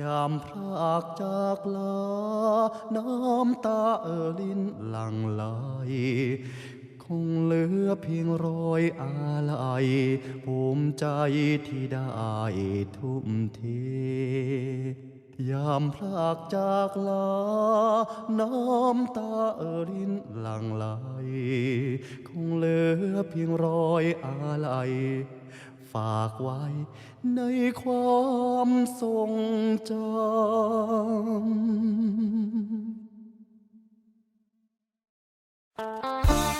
ยามพรากจากลา น้ำตาเออลิ้นหลังไหลคงเหลือเพียงรอยอาลัยภูมิใจที่ได้ทุ่มเทยามพรากจากลา น้ำตาเอ่อลิ้นหลังไหล คงเหลือเพียงรอยอาลัย ฝากไว้ในความทรงจำ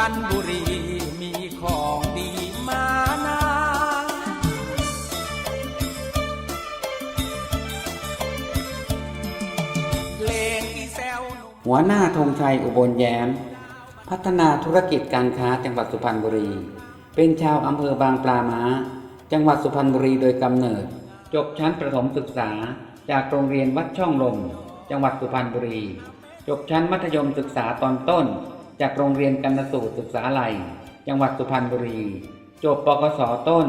พรรณบุรีมีของดีมานาหัวหน้าธงชัยอุบลแย้ม พัฒนาธุรกิจการค้าจังหวัดสุพรรณบุรี เป็นชาวอำเภอบางปลาม้า จังหวัดสุพรรณบุรีโดยกำเนิด จบชั้นประถมศึกษา จากโรงเรียนวัดช่องลม จังหวัดสุพรรณบุรี จบชั้นมัธยมศึกษาตอนต้น จากโรงเรียนกันสูตรศึกษาลัยจังหวัดสุพรรณบุรี จบปกศต้น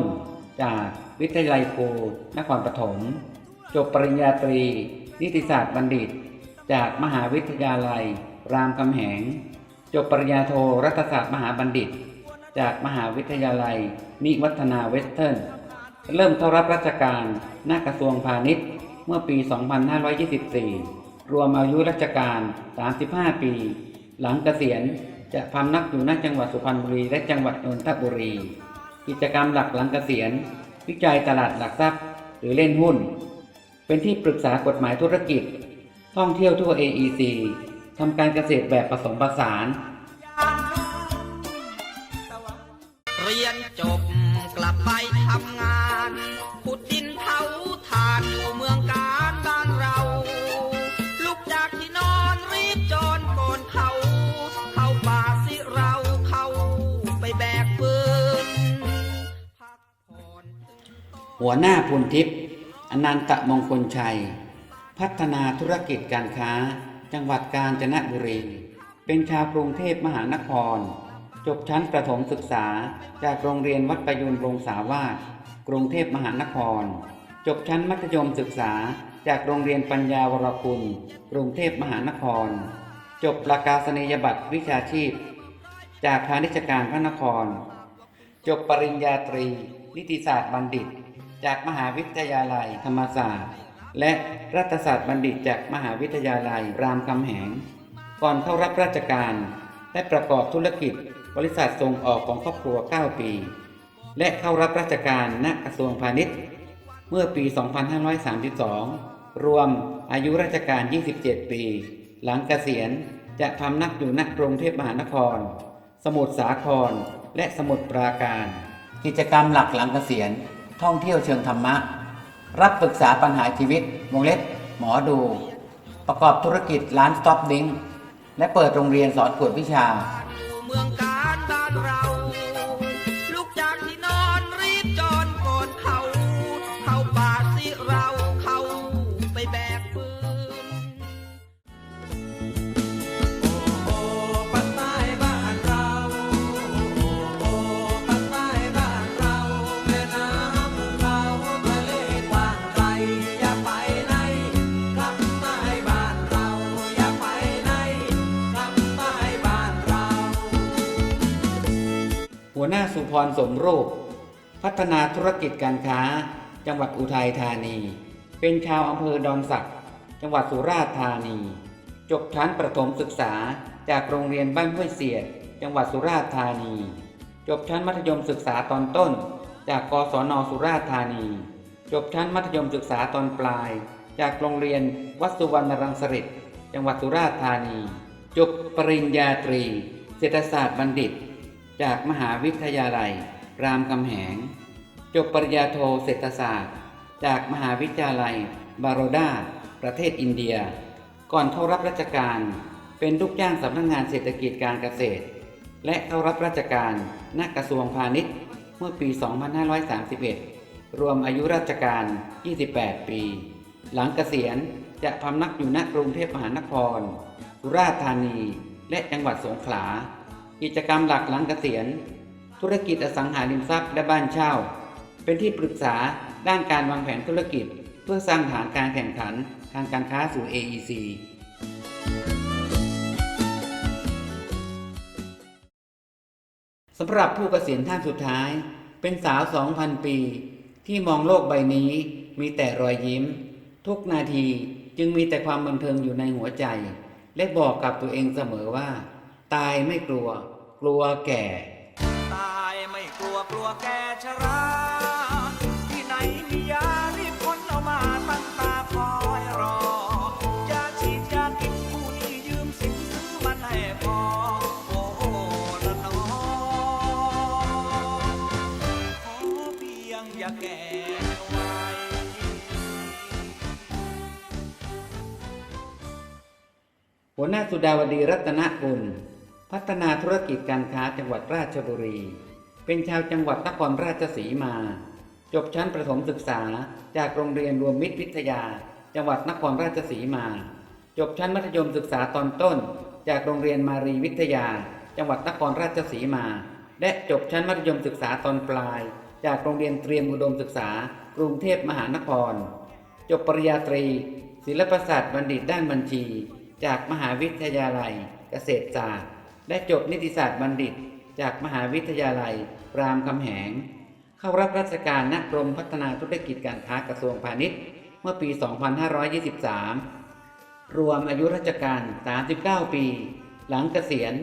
จากวิทยาลัยครูนครปฐม จบปริญญาตรี นิติศาสตร์บัณฑิต จากมหาวิทยาลัย รามคำแหง จบปริญญาโทรัฐศาสตร์มหาบัณฑิต จากมหาวิทยาลัย นิวัฒนาเวสเทิร์น เริ่มเข้ารับราชการหน้ากระทรวงพาณิชย์ เมื่อปี 2524 รวมอายุราชการ 35 ปี หลังเกษียณจะพำนักอยู่ณจังหวัดสุพรรณบุรีและจังหวัดนนทบุรี กิจกรรมหลักหลังเกษียณ วิจัยตลาดหลักทรัพย์ หรือเล่นหุ้น เป็นที่ปรึกษากฎหมายธุรกิจ ท่องเที่ยวทั่ว AEC ทำการเกษตรแบบผสมผสาน เรียนจบ หัวหน้าพุนทิพย์อนันตะมงคลชัย พัฒนาธุรกิจการค้า จังหวัดกาญจนบุรี เป็นชาวกรุงเทพมหานคร จบชั้นประถมศึกษาจากโรงเรียนวัดประยุนวงศาวาสกรุงเทพมหานคร จบชั้นมัธยมศึกษาจากโรงเรียนปัญญาวรคุณ กรุงเทพมหานคร จบประกาศนียบัตรวิชาชีพ จากพาณิชยการพระนคร จบปริญญาตรี นิติศาสตร์บัณฑิต จากมหาวิทยาลัยธรรมศาสตร์ และรัฐศาสตร์บัณฑิตจากมหาวิทยาลัยรามคำแหง ก่อนเข้ารับราชการได้ประกอบธุรกิจบริษัทส่งออกของครอบครัว 9 ปี และเข้ารับราชการณกระทรวงพาณิชย์ เมื่อปี 2532 รวมอายุราชการ 27 ปี หลังเกษียณจะพำนักอยู่ณกรุงเทพมหานคร สมุทรสาคร และสมุทรปราการ กิจกรรมหลักหลังเกษียณ ท่องเที่ยวเชิงธรรมะ รับปรึกษาปัญหาชีวิต วงเล็บ หมอดู ประกอบธุรกิจร้านสต็อปดิ้งและเปิดโรงเรียนสอนกวดวิชา พรสมรูป พัฒนาธุรกิจการค้า จังหวัดอุทัยธานี เป็นชาวอำเภอดอนสัก จังหวัดสุราษฎร์ธานี จบชั้นประถมศึกษาจากโรงเรียนบ้านห้วยเสียด จังหวัดสุราษฎร์ธานี จบชั้นมัธยมศึกษาตอนต้น จากกศนสุราษฎร์ธานี จบชั้นมัธยมศึกษาตอนปลาย จากโรงเรียนวัดสุวรรณรังสฤษจังหวัดสุราษฎร์ธานี จบปริญญาตรี เศรษฐศาสตร์บัณฑิต จากมหาวิทยาลัย รามคำแหง จบปริญญาโทเศรษฐศาสตร์ จากมหาวิทยาลัย บาโรดาประเทศอินเดีย ก่อนเข้ารับราชการ เป็นลูกจ้างสำนักงานเศรษฐกิจการเกษตร และเข้ารับราชการณกระทรวงพาณิชย์เมื่อปี 2531 รวมอายุราชการ 28 ปี หลังเกษียณจะพำนักอยู่ณกรุงเทพมหานครสุราษฎร์ธานี และจังหวัดสงขลา กิจกรรมหลักหลังเกษียณ ธุรกิจอสังหาริมทรัพย์และบ้านเช่า เป็นที่ปรึกษาด้านการวางแผนธุรกิจ เพื่อสร้างฐานการแข่งขันทางการค้าสู่ AEC สำหรับผู้เกษียณท่านสุดท้าย เป็นสาว 2,000 ปี ที่มองโลกใบนี้มีแต่รอยยิ้ม ทุกนาทีจึงมีแต่ความบันเทิงอยู่ในหัวใจ และบอกกับตัวเองเสมอว่า ตายไม่กลัว กลัวแก่ ตายไม่กลัวกลัวแกชรา ที่ไหนมียารีบคนเอามาตั้งตาคอยรอ จะฉีดยากินผู้นี้ยืมสินซื้อมันให้พอ โอ้โหละน้องขอเพียงอย่าแก่ไว้หัวหน้าสุดาวดีรัตนกุล พัฒนาธุรกิจการค้าจังหวัดราชบุรี เป็นชาวจังหวัดนครราชสีมา จบชั้นประถมศึกษาจากโรงเรียนรวมมิตรวิทยา จังหวัดนครราชสีมา จบชั้นมัธยมศึกษาตอนต้น จากโรงเรียนมารีวิทยา จังหวัดนครราชสีมา และจบชั้นมัธยมศึกษาตอนปลาย จากโรงเรียนเตรียมอุดมศึกษากรุงเทพมหานคร จบปริญญาตรี ศิลปศาสตร์บัณฑิตด้านบัญชี จากมหาวิทยาลัย เกษตรศาสตร์ และจบนิติศาสตร์บัณฑิต จากมหาวิทยาลัย รามคำแหง เข้ารับราชการณกรมพัฒนาธุรกิจการค้ากระทรวงพาณิชย์ เมื่อปี 2523 รวมอายุราชการ 39 ปี หลังเกษียณ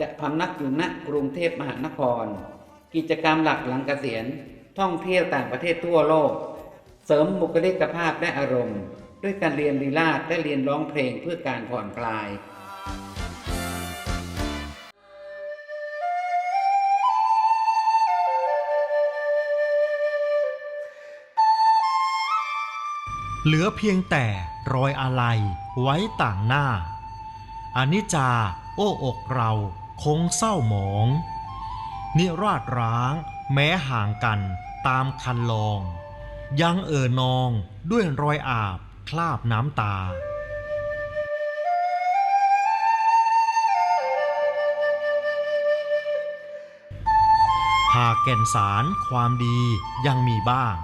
จะพำนักอยู่ณกรุงเทพมหานคร กิจกรรมหลักหลังเกษียณ ท่องเที่ยวต่างประเทศทั่วโลก เสริมบุคลิกภาพและอารมณ์ ด้วยการเรียนลีลาศและเรียนร้องเพลงเพื่อการผ่อนคลาย เหลือเพียงแต่รอยอาลัยไว้ต่างหน้าอนิจจาโอ้อกเราคงเศร้าหมอง นิราชร้างแม้ห่างกันตามคันลอง ยังเอ่อนองด้วยรอยอาบคราบน้ำตาหากแก่นสารความดียังมีบ้าง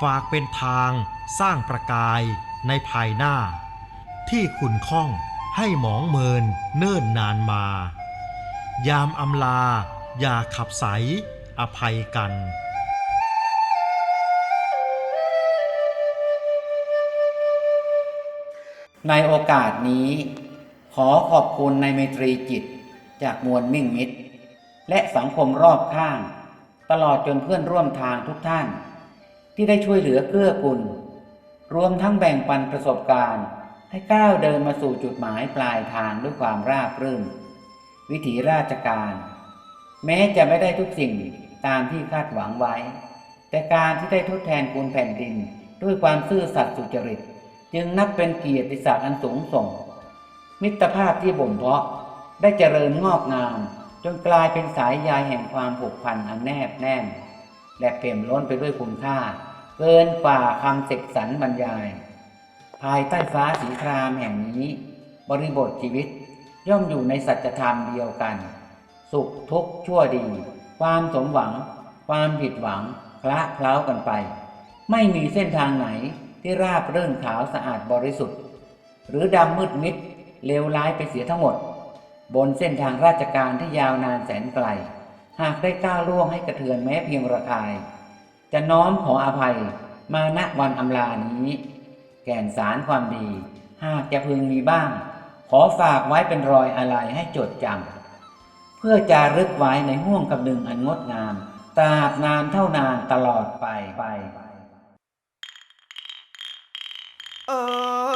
ฝากเป็นทาง สร้างประกายในภายหน้า ที่ขุนข้องให้หมองเมินเนิ่นนานมา ยามอำลา อย่าขับใส อภัยกันในโอกาสนี้ ขอขอบคุณในไมตรีจิตจากมวลมิ่งมิตร และสังคมรอบข้าง ตลอดจนเพื่อนร่วมทางทุกท่าน ที่ได้ช่วยเหลือเกื้อกูล รวมทั้งแบ่งปันประสบการณ์ ให้ก้าวเดินมาสู่จุดหมายปลายทางด้วยความราบรื่น วิถีราชการ แม้จะไม่ได้ทุกสิ่งตามที่คาดหวังไว้ แต่การที่ได้ทดแทนคุณแผ่นดิน ด้วยความซื่อสัตย์สุจริต จึงนับเป็นเกียรติศักดิ์อันสูงส่ง มิตรภาพที่บ่มเพาะได้เจริญงอกงาม จนกลายเป็นสายใยแห่งความผูกพันอันแนบแน่น และเปี่ยมล้นไปด้วยคุณค่า เกินกว่าคำเสกสรรบรรยาย ภายใต้ฟ้าสีครามแห่งนี้ บริบทชีวิตย่อมอยู่ในสัจธรรมเดียวกัน สุขทุกข์ชั่วดี ความสมหวัง ความผิดหวังคละเคล้ากันไป ไม่มีเส้นทางไหนที่ราบเรื่นขาวสะอาดบริสุทธิ์ หรือดำมืดมิดเลวร้ายไปเสียทั้งหมด บนเส้นทางราชการที่ยาวนานแสนไกล หากได้ก้าวล่วงให้กระเทือนแม้เพียงระคาย จะน้อมขออภัยมาณวันอำลานี้ แก่นสารความดี หากจะพึงมีบ้าง ขอฝากไว้เป็นรอยอะไรให้จดจำเพื่อจะรึกไว้ในห่วงกำดึงอันงดงาม ตราบนานเท่านานตลอดไปไป เออ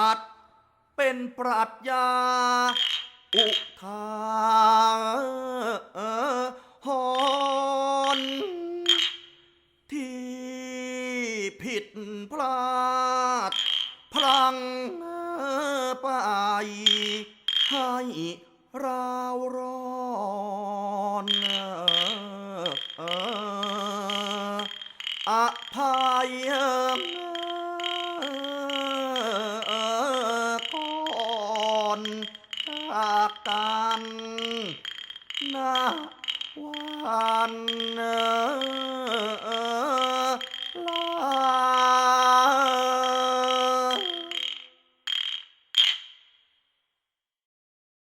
ตรัสเป็นปรัชญาอุทาหรณ์ที่ผิดพลาด พลังไปให้ราวร้อนอภัย กกันนะวัน